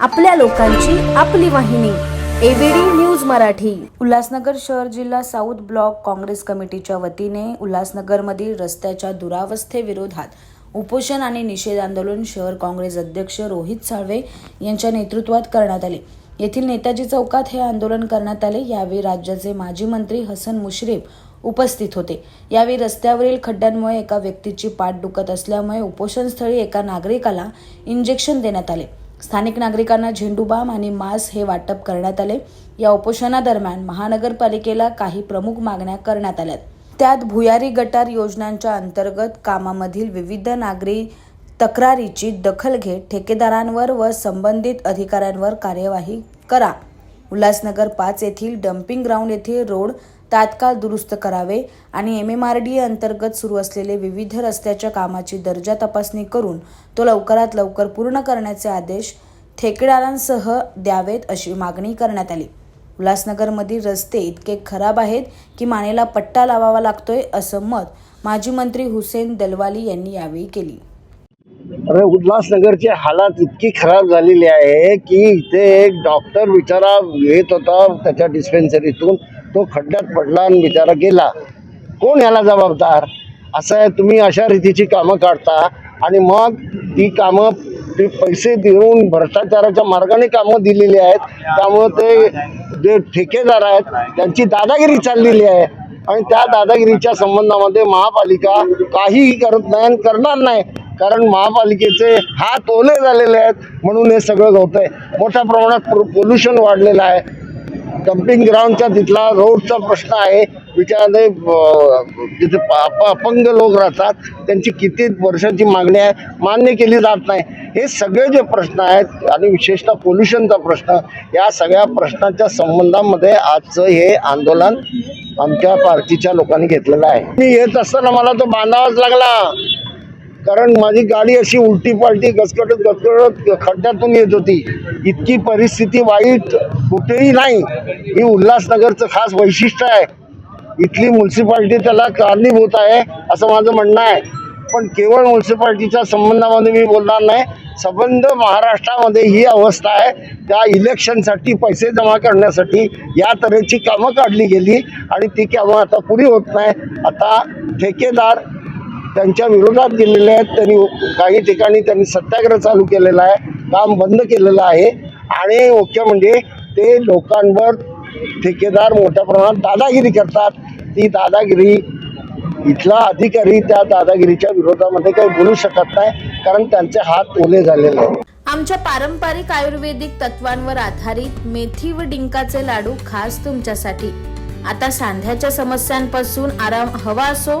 आपल्या लोकांची आपली वाहिनी एबीडी न्यूज मराठी. उल्हासनगर शहर जिल्हा साऊथ ब्लॉक काँग्रेस कमिटीच्या वतीने उल्हासनगरमधील रस्त्याच्या दुरावस्थेविरोधात उपोषण आणि निषेध आंदोलन शहर काँग्रेस अध्यक्ष रोहित साळवे यांच्या नेतृत्वात करण्यात आले. येथील नेताजी चौकात हे आंदोलन करण्यात आले. यावेळी राज्याचे माजी मंत्री हसन मुश्रीफ उपस्थित होते. यावेळी रस्त्यावरील खड्ड्यांमुळे एका व्यक्तीची पाठ दुखत असल्यामुळे उपोषणस्थळी एका नागरिकाला इंजेक्शन देण्यात आले. स्थानिक नागरिकांना झेंडूबाम आणि मास्क हे वाटप करण्यात आले. या उपोषणादरम्यान महानगरपालिकेला काही प्रमुख मागण्या करण्यात आल्या त्यात भुयारी गटार योजनांच्या अंतर्गत कामामधील विविध नागरी तक्रारीची दखल घेत ठेकेदारांवर व संबंधित अधिकाऱ्यांवर कार्यवाही करा. उल्हासनगर पाच येथील डम्पिंग ग्राउंड येथील रोड तात्काळ दुरुस्त करावे आणि एम एम आर डी अंतर्गत सुरू असलेले विविध रस्त्याच्या कामाची दर्जा तपासणी करून तो लवकरात लवकर पूर्ण करण्याचे आदेश ठेकेदारांसह द्यावेत अशी मागणी करण्यात आली. उल्हासनगरमधील रस्ते इतके खराब आहेत की मानेला पट्टा लावावा लागतोय असं मत माजी मंत्री हुसेन दलवाली यांनी यावेळी केली. अरे उल्हासनगरची हालात इतकी खराब झालेली आहे की इथे एक डॉक्टर बिचारा येत होता त्याच्या डिस्पेन्सरीतून तो खड्ड्यात पडला आणि बिचारा गेला. कोण याला जबाबदार? असं आहे तुम्ही अशा रीतीची कामं काढता आणि मग ती कामं ते पैसे देऊन भ्रष्टाचाराच्या मार्गाने कामं दिलेली आहेत. त्यामुळं ते जे ठेकेदार आहेत त्यांची दादागिरी चाललेली आहे. आणि त्या दादागिरीच्या संबंधामध्ये महापालिका काहीही करत नाही आणि करणार नाही. कारण महापालिकेचे हात ओले झालेले आहेत. म्हणून हे सगळं होतंय. मोठ्या प्रमाणात पोल्युशन वाढलेलं आहे. डम्पिंग ग्राउंडच्या तिथला रोडचा प्रश्न आहे. विचाराने तिथे अप- अपंग लोक राहतात त्यांची किती वर्षाची मागणी आहे मान्य केली जात नाही. हे सगळे जे प्रश्न आहेत आणि विशेषतः पोल्युशनचा प्रश्न या सगळ्या प्रश्नाच्या संबंधामध्ये आजचं हे आंदोलन आमच्या पार्टीच्या लोकांनी घेतलेलं आहे. मी येत असताना मला तो बांधावाच लागला. कारण माझी गाडी अशी उलटी पालटी गचकटत गचकटत खड्ड्यातून येत होती. इतकी परिस्थिती वाईट कुठेही नाही. ही उल्हासनगरचं खास वैशिष्ट्य आहे. इथली म्युन्सिपाल्टी त्याला कारणीभूत आहे असं माझं म्हणणं आहे. पण केवळ म्युन्सिपाल्टीच्या संबंधामध्ये मी बोलणार नाही. संबंध महाराष्ट्रामध्ये ही अवस्था आहे. त्या इलेक्शनसाठी पैसे जमा करण्यासाठी या तऱ्हेची कामं काढली गेली आणि ती कामं आता पुरी होत नाही. आता ठेकेदार त्यांच्या विरोधात गेलेले आहेत. त्यांनी काही ठिकाणी त्यांनी सत्याग्रह चालू केलेला आहे. काम बंद केलेलं आहे. आणि मुख्य म्हणजे ते लोकांवर ठेकेदार मोठ्या प्रमाणात दादागिरी करतात. ती दादागिरी इथला अधिकारी त्या दादागिरीच्या विरोधामध्ये काही बोलू शकत नाही. कारण त्यांचे हात ओले झालेले आहेत. आमच्या पारंपरिक आयुर्वेदिक तत्वांवर आधारित मेथी व डिंकाचे लाडू खास तुमच्यासाठी. आता सांध्याच्या समस्यांपासून आराम हवा असो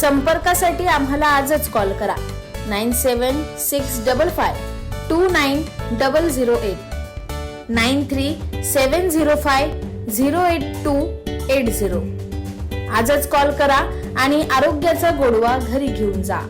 संपर्कासाठी आम्हाला आजच कॉल करा. Nine seven six double five two nine double zero eight nine three seven zero five zero eight two eight zero. आजच कॉल करा आणि आरोग्याचा गोडवा घरी घेऊन जा.